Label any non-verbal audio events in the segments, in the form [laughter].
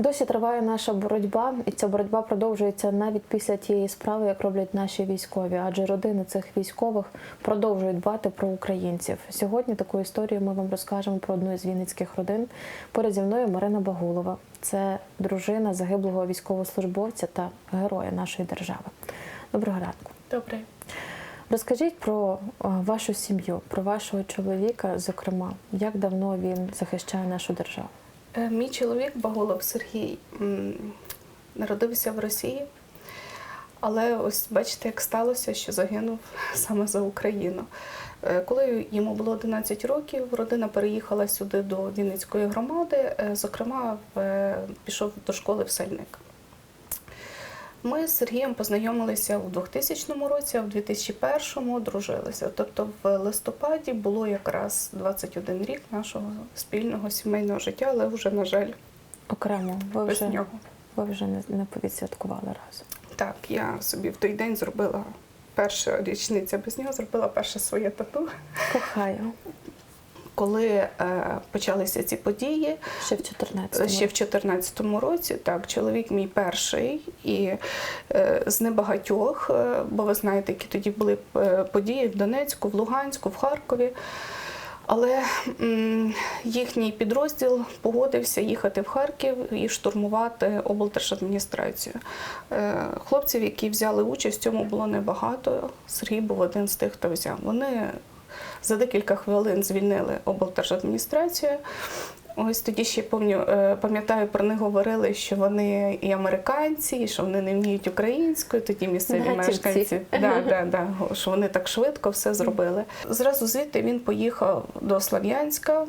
Досі триває наша боротьба, і ця боротьба продовжується навіть після тієї справи, як роблять наші військові, адже родини цих військових продовжують дбати про українців. Сьогодні таку історію ми вам розкажемо про одну із вінницьких родин. Поряд зі мною Марина Багулова. Це дружина загиблого військовослужбовця та героя нашої держави. Доброго ранку. Добре. Розкажіть про е, вашу сім'ю, про вашого чоловіка, зокрема, як давно він захищає нашу державу. Е, Мій чоловік Багулов Сергій народився в Росії, але ось бачите, як сталося, що загинув [laughs] саме за Україну. Е, Коли йому було 11 років, родина переїхала сюди до Вінницької громади, е, зокрема, пішов до школи в Сальник. Ми з Сергієм познайомилися у 2000 році, а в 2001 одружилися. Тобто в листопаді було якраз 21 рік нашого спільного сімейного життя, але вже, на жаль, Окремо, ви без вже, нього. ви вже не, не повідсвяткували разом. Так, я собі в той день зробила перша річниця без нього, зробила перше своє тату. Кохаю. Коли е, почалися ці події, Ще в 14 ще в 2014 році, так, чоловік мій перший і е, з небагатьох, е, бо ви знаєте, які тоді були події в Донецьку, в Луганську, в Харкові. Але м, їхній підрозділ погодився їхати в Харків і штурмувати облдержадміністрацію. Е, хлопців, які взяли участь, в цьому було небагато. Сергій був один з тих, хто взяв. Вони за декілька хвилин звільнили облдержадміністрацію. Ось тоді ще е, пам'ятаю, про них говорили, що вони і американці, і що вони не вміють українською. Тоді місцеві Націвці. мешканці да, [laughs] да, да, що вони так швидко все зробили. Зразу звідти він поїхав до Слов'янська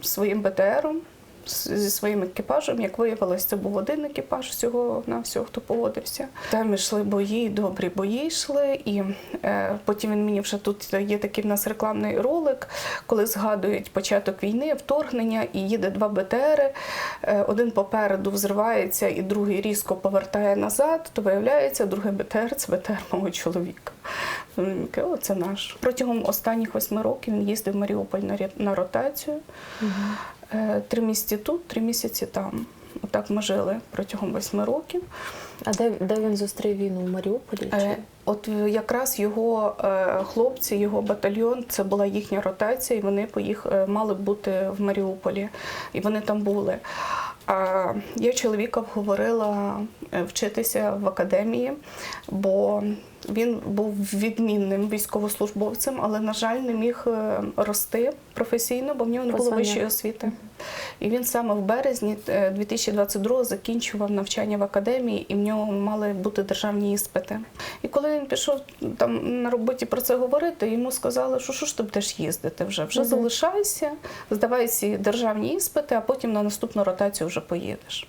своїм БТРом. Зі своїм екіпажем, як виявилось, це був один екіпаж всього на всього, хто погодився. Там йшли бої, добрі бої йшли. І е, потім він мені вже тут є такий в нас рекламний ролик, коли згадують початок війни, вторгнення, і їде два БТРи. Е, один попереду взривається, і другий різко повертає назад. То виявляється, другий БТР це БТР мого чоловіка. О, це наш. Протягом останніх восьми років він їздив в Маріуполь на ротацію. Е, Три місяці тут, три місяці там. Отак ми жили протягом восьми років. А де, де він зустрів війну? В Маріуполі? Чи? Е, От е, якраз його е, хлопці, його батальйон, це була їхня ротація, і вони поїх, е, мали бути в Маріуполі, і вони там були. А я чоловіка вговорила е, вчитися в академії, бо він був відмінним військовослужбовцем, але, на жаль, не міг е, рости професійно, бо в нього не було вищої освіти. І він саме в березні е, 2022 закінчував навчання в академії, і в нього мали бути державні іспити. І коли він пішов там на роботі про це говорити, йому сказали, що що ж ти будеш їздити вже? Вже Мгм. залишайся, здавай ці державні іспити, а потім на наступну ротацію вже поїдеш.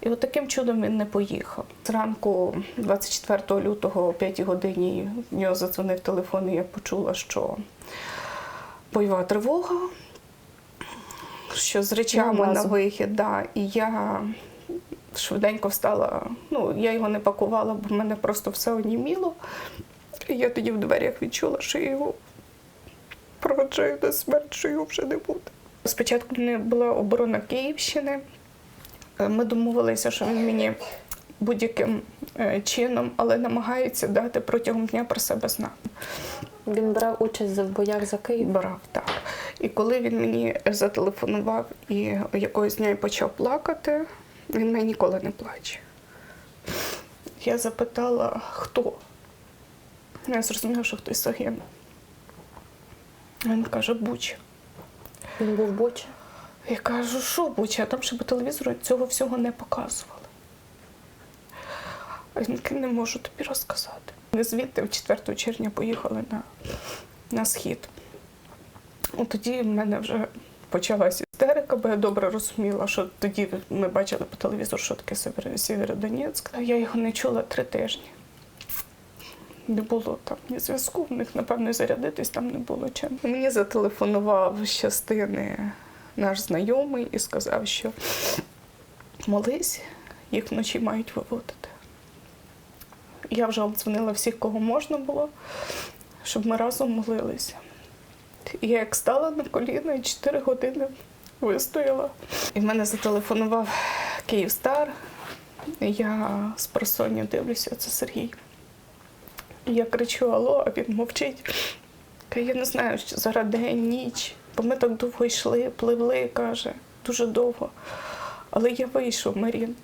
І от таким чудом він не поїхав. Зранку, 24 лютого, о 5 годині, в нього задзвонив телефон, і я почула, що бойова тривога, що з речами На вихід. Да. І я швиденько встала. Ну, я його не пакувала, бо в мене просто все оніміло. І я тоді в дверях відчула, що я його проведжаю до смерті, що його вже не буде. Спочатку не була оборона Київщини. Е, Ми домовилися, що він мені будь-яким е, чином, але намагається дати протягом дня про себе знати. Він брав участь в боях за Київ. Брав так. І коли він мені зателефонував і якогось дня почав плакати, він мене ніколи не плаче. Я запитала, хто. Я зрозуміла, що хтось загинув. Він каже, Буча. Він був в Я кажу, що Буча, а там ще по телевізору цього всього не показували. Він не можу тобі розказати. Ми звідти в 4 червня поїхали на, на схід. Тоді в мене вже почалася істерика, бо я добре розуміла, що тоді ми бачили по телевізору, що таке Сєвєродонецьк. Я його не чула три тижні. Не було там ні зв'язку, в них, напевно, зарядитись там не було чим. Мені зателефонував з частини наш знайомий і сказав, що молись, їх вночі мають виводити. Я вже обдзвонила всіх, кого можна було, щоб ми разом молилися. І я як стала на коліна і 4 години вистояла. І в мене зателефонував Київстар. Я з просоння дивлюся, це Сергій. Я кричу Алло, а він мовчить. Каже, Я не знаю, що зараз день, ніч, бо ми так довго йшли, пливли, каже, дуже довго. Але я вийшов, Марін.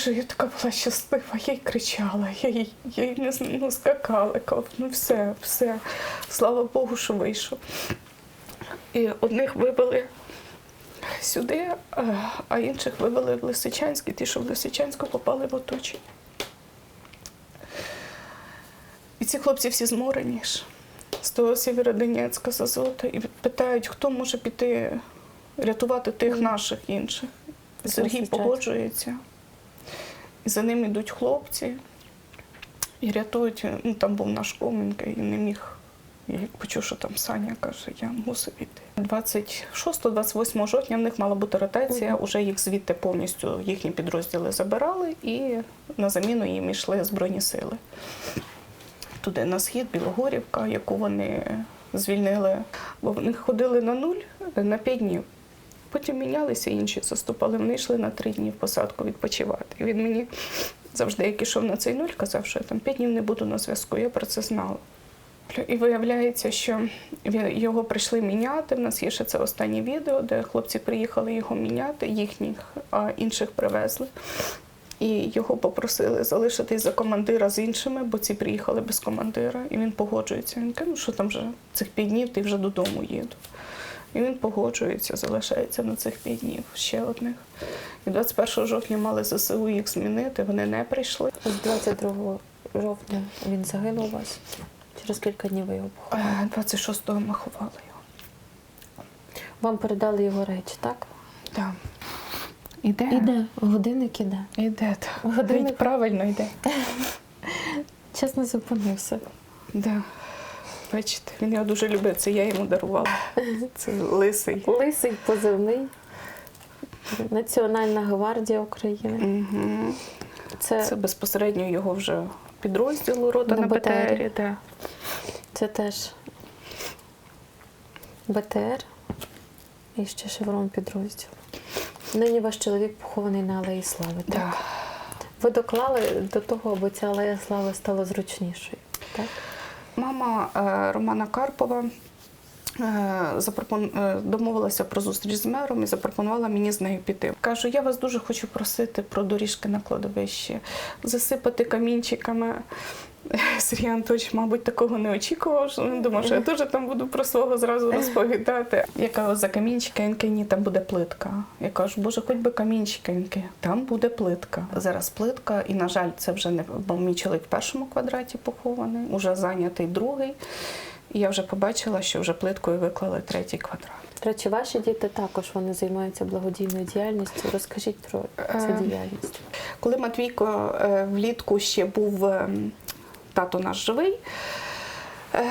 Боже, я така була щаслива, я й кричала, я їй, я їй не ну, скакала, ну все, все. Слава Богу, що вийшов. І одних вивели сюди, е, а інших вивели в Лисичанськ, і ті, що в Лисичанську попали в оточення. І ці хлопці всі зморені ж з того Сєвєродонецька, з Азота, і питають, хто може піти рятувати тих наших інших. Сергій погоджується. За ним йдуть хлопці і рятують. Ну, там був наш Коменька і не міг. Я як почув, що там Саня каже, я мусив йти. 26-28 жовтня в них мала бути ротація, уже їх звідти повністю їхні підрозділи забирали і на заміну їм йшли Збройні сили. Туди на схід, Білогорівка, яку вони звільнили, бо вони ходили на нуль на 5 днів. Потім мінялися інші заступали. Вони йшли на три дні в посадку відпочивати. І він мені завжди, як ішов на цей нуль, казав, що я там п'ять днів не буду на зв'язку. Я про це знала. І виявляється, що його прийшли міняти. В нас є ще це останнє відео, де хлопці приїхали його міняти, їхніх, а інших привезли. І його попросили залишитись за командира з іншими, бо ці приїхали без командира. І він погоджується. Він каже, ну що там вже цих п'ять днів, ти вже додому їду. І він погоджується, залишається на цих п'ять днів ще одних. І 21 жовтня мали ЗСУ їх змінити, вони не прийшли. З 22 жовтня він загинув у вас. Через кілька днів ви його поховали. Е, 26-го ми ховали його. Вам передали його речі, так? Так. Іде? Іде, годинник іде. Іде. так. Годинник. Правильно йде. Чесно зупинився. Да. Бачите, він його дуже любив, це я йому дарувала. Це лисий. Лисий позивний. Національна гвардія України. Угу. Це, Це безпосередньо його вже підрозділу рота На. БТРі. Да. це теж БТР і ще шеврон підрозділ. Нині ваш чоловік похований на Алеї Слави. Так? Да. Ви доклали до того, аби ця алея слави стала зручнішою. Так? Мама е, Романа Карпова е, е, домовилася про зустріч з мером і запропонувала мені з нею піти. Кажу, я вас дуже хочу просити про доріжки на кладовищі, засипати камінчиками. [laughs] Сергій Анатольович, мабуть, такого не очікував. що Він думав, що я теж там буду про свого зразу [laughs] розповідати. Я кажу, за камінчики, ні, там буде плитка. Я кажу, боже, хоч би камінчики. Там буде плитка. Зараз плитка, і, на жаль, це вже не бо мій чоловік в першому квадраті похований, уже зайнятий другий. І я вже побачила, що вже плиткою виклали третій квадрат. До речі, ваші діти також вони займаються благодійною діяльністю. Розкажіть про цю Е, діяльність. Коли Матвійко е, влітку ще був ем, тато наш живий. е,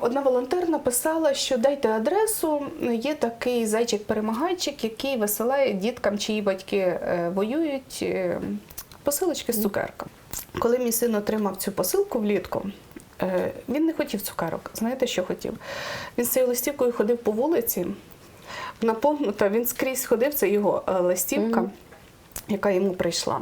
Одна волонтер написала, що дайте адресу. Є такий зайчик-перемагайчик, який висилає діткам, чиї батьки е, воюють, е, посилочки з цукерками. Коли мій син отримав цю посилку влітку, він не хотів цукерок. Знаєте, що хотів? Він з цією листівкою ходив по вулиці, наповнута, він скрізь ходив, це його листівка, яка йому прийшла.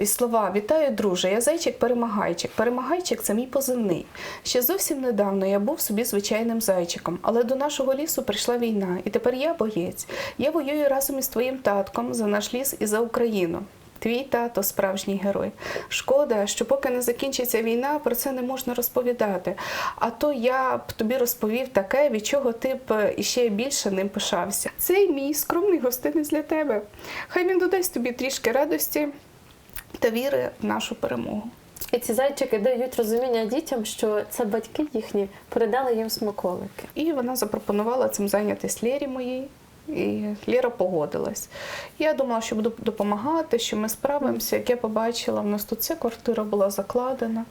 І слова Вітаю, друже, я зайчик перемагайчик. Перемагайчик це мій позивний. Ще зовсім недавно я був собі звичайним зайчиком, але до нашого лісу прийшла війна, і тепер я боєць. Я воюю разом із твоїм татком за наш ліс і за Україну. Твій тато справжній герой. Шкода, що поки не закінчиться війна, про це не можна розповідати. А то я б тобі розповів таке, від чого ти б іще більше ним пишався. Цей мій скромний гостинець для тебе. Хай він додасть тобі трішки радості та віри в нашу перемогу. І ці зайчики дають розуміння дітям, що це батьки їхні передали їм смаколики. І вона запропонувала цим зайнятися Лєрі моїй. І Лєра погодилась. Я думала, що буду допомагати, що ми справимося. Як я побачила, в нас тут ця квартира була закладена.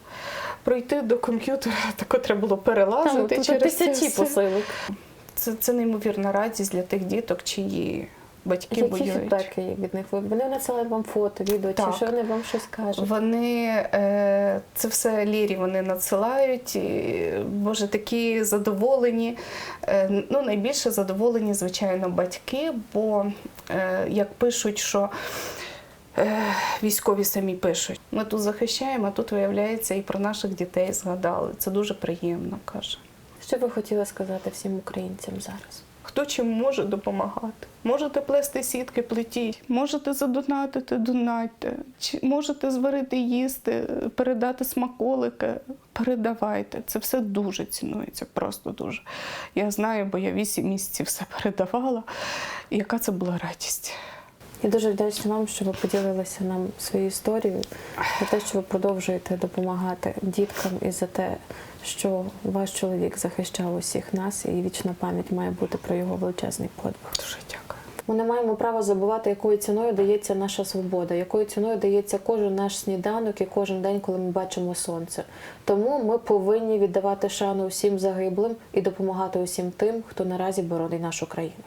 Пройти до комп'ютера [laughs] тако треба було перелазити тут через це тисячі все. посилок. Це, це неймовірна радість для тих діток, чиї батьки Які воюють. фідбеки від них? Вони надсилають вам фото, відео, Так. чи що вони вам щось кажуть? Вони е, це все лірі вони надсилають. І, Боже, такі задоволені. Е, ну, найбільше задоволені, звичайно, батьки, бо е, як пишуть, що е, військові самі пишуть, ми тут захищаємо, а тут виявляється і про наших дітей згадали. Це дуже приємно, каже. Що ви хотіли сказати всім українцям зараз? Хто чим може допомагати? Можете плести сітки, плетіть, можете задонатити, донатьте, Чи можете зварити їсти, передати смаколики, передавайте. Це все дуже цінується, просто дуже. Я знаю, бо я вісім місяців все передавала. І яка це була радість. Я дуже вдячна вам, що ви поділилися нам своєю історією, за те, що ви продовжуєте допомагати діткам і за те, що ваш чоловік захищав усіх нас, і вічна пам'ять має бути про його величезний подвиг. Дуже дякую. Ми не маємо права забувати, якою ціною дається наша свобода, якою ціною дається кожен наш сніданок і кожен день, коли ми бачимо сонце. Тому ми повинні віддавати шану усім загиблим і допомагати усім тим, хто наразі боронить нашу країну.